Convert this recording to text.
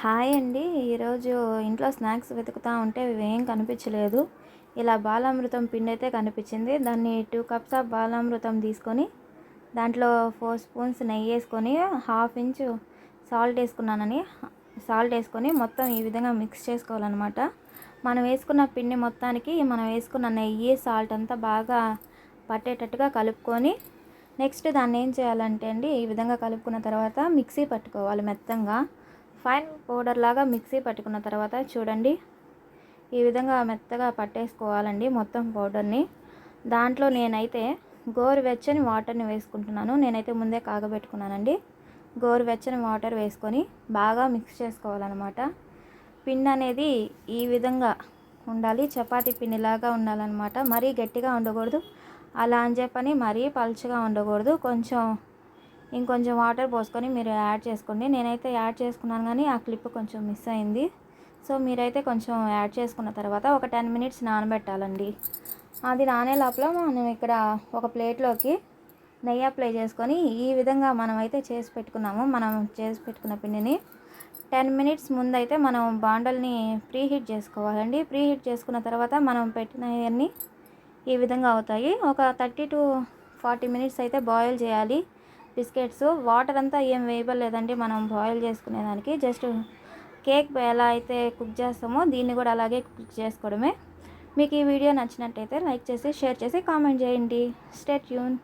Hi అండి. ఈరోజు ఇంట్లో స్నాక్స్ వెతుకుతూ ఉంటే ఏం కనిపించలేదు. ఇలా బాలామృతం పిండి అయితే కనిపించింది. దాన్ని టూ కప్స్ ఆఫ్ బాలామృతం తీసుకొని దాంట్లో ఫోర్ స్పూన్స్ నెయ్యి వేసుకొని హాఫ్ ఇంచ్ సాల్ట్ వేసుకున్నానని సాల్ట్ వేసుకొని మొత్తం ఈ విధంగా మిక్స్ చేసుకోవాలన్నమాట. మనం వేసుకున్న పిండి మొత్తానికి మనం వేసుకున్న నెయ్యి సాల్ట్ అంతా బాగా పట్టేటట్టుగా కలుపుకొని నెక్స్ట్ దాన్ని ఏం చేయాలంటే అండి ఈ విధంగా కలుపుకున్న తర్వాత మిక్సీ పట్టుకోవాలి మెత్తంగా. ఫైన్ పౌడర్ లాగా మిక్సీ పట్టుకున్న తర్వాత చూడండి. ఈ విధంగా మెత్తగా పట్టేసుకోవాలండి మొత్తం పౌడర్ని. దాంట్లో నేనైతే గోరువెచ్చని వాటర్ని వేసుకుంటున్నాను. నేనైతే ముందే కాగబెట్టుకున్నానండి. గోరువెచ్చని వాటర్ వేసుకొని బాగా మిక్స్ చేసుకోవాలన్నమాట. పిండి అనేది ఈ విధంగా ఉండాలి. చపాతీ పిండిలాగా ఉండాలన్నమాట. మరీ గట్టిగా ఉండకూడదు. అలా అని చెప్పని మరీ పలుచగా ఉండకూడదు. కొంచెం ఇంకొంచెం వాటర్ పోసుకొని మీరు యాడ్ చేసుకోండి. నేనైతే యాడ్ చేసుకున్నాను కానీ ఆ క్లిప్ కొంచెం మిస్ అయింది. సో మీరైతే కొంచెం యాడ్ చేసుకున్న తర్వాత ఒక టెన్ మినిట్స్ నానబెట్టాలండి. అది నానే లోపల మనం ఇక్కడ ఒక ప్లేట్లోకి నెయ్యి అప్లై చేసుకొని ఈ విధంగా మనం అయితే చేసి పెట్టుకున్నాము. మనం చేసి పెట్టుకున్న పిండిని టెన్ మినిట్స్ ముందైతే మనం బాండల్ని ప్రీ హీట్ చేసుకోవాలండి. ప్రీ హీట్ చేసుకున్న తర్వాత మనం పెట్టినవన్నీ ఈ విధంగా అవుతాయి. ఒక థర్టీ టు ఫార్టీ మినిట్స్ అయితే బాయిల్ చేయాలి. బిస్కెట్స్ వాటర్ అంతా ఏం వేయబడలేదండి మనం బాయిల్ చేసుకునేదానికి జస్ట్ కేక్ ఎలా అయితే కుక్ చేస్తామో దీన్ని కూడా అలాగే కుక్ చేసుకోవడమే. మీకు ఈ వీడియో నచ్చినట్టయితే లైక్ చేసి షేర్ చేసి కామెంట్ చేయండి. స్టేట్ యూన్